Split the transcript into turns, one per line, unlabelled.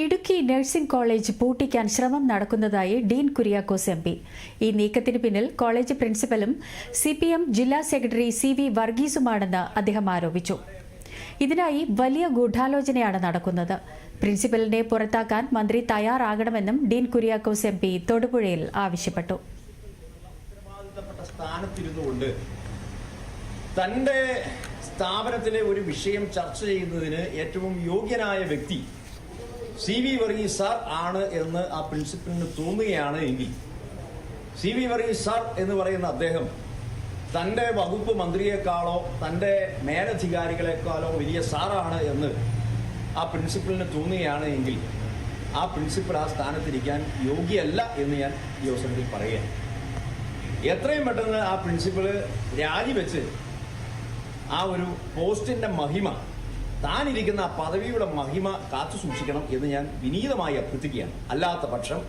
Idukki nursing college പൂട്ടിക്കാൻ ശ്രമം നടക്കുന്നതായി Dean Kuriakose M P. ഈ നീക്കത്തിന് പിന്നിൽ കോളേജ് പ്രിൻസിപ്പലും സി പി എം ജില്ലാ സെക്രട്ടറി സി വി വർഗീസുമാണെന്ന് അദ്ദേഹം ആരോപിച്ചു. ഇതിനായി വലിയ ഗൂഢാലോചനയാണ് നടക്കുന്നത്. പ്രിൻസിപ്പലിനെ പുറത്താക്കാൻ മന്ത്രി തയ്യാറാകണമെന്നും ഡീൻ കുര്യാക്കോസ് എം പി തൊടുപുഴയിൽ ആവശ്യപ്പെട്ടു.
തന്റെ സ്ഥാപനത്തിലെ ഒരു വിഷയം ചർച്ച ചെയ്യുന്നതിന് ഏറ്റവും യോഗ്യനായ വ്യക്തി സി വി വർഗീസ് സാർ ആണ് എന്ന് ആ പ്രിൻസിപ്പലിന് തോന്നുകയാണ് എങ്കിൽ സി വി വർഗീസ് സാർ എന്ന് പറയുന്ന അദ്ദേഹം തന്റെ വകുപ്പ് മന്ത്രിയെക്കാളോ തന്റെ മേലധികാരികളെക്കാളോ വലിയ സാറാണ് എന്ന് ആ പ്രിൻസിപ്പലിന് തോന്നുകയാണ് എങ്കിൽ ആ പ്രിൻസിപ്പൽ ആ സ്ഥാനത്തിരിക്കാൻ യോഗ്യല്ല എന്ന് ഞാൻ ഈ അവസരത്തിൽ പറയുകയാണ്. എത്രയും പെട്ടെന്ന് ആ പ്രിൻസിപ്പൾ രാജിവെച്ച് ആ ഒരു പോസ്റ്റിന്റെ മഹിമ താനിരിക്കുന്ന പദവിയുടെ മഹിമ കാത്തു സൂക്ഷിക്കണം എന്ന് ഞാൻ വിനീതമായി അഭ്യർത്ഥിക്കുകയാണ്. അല്ലാത്ത പക്ഷം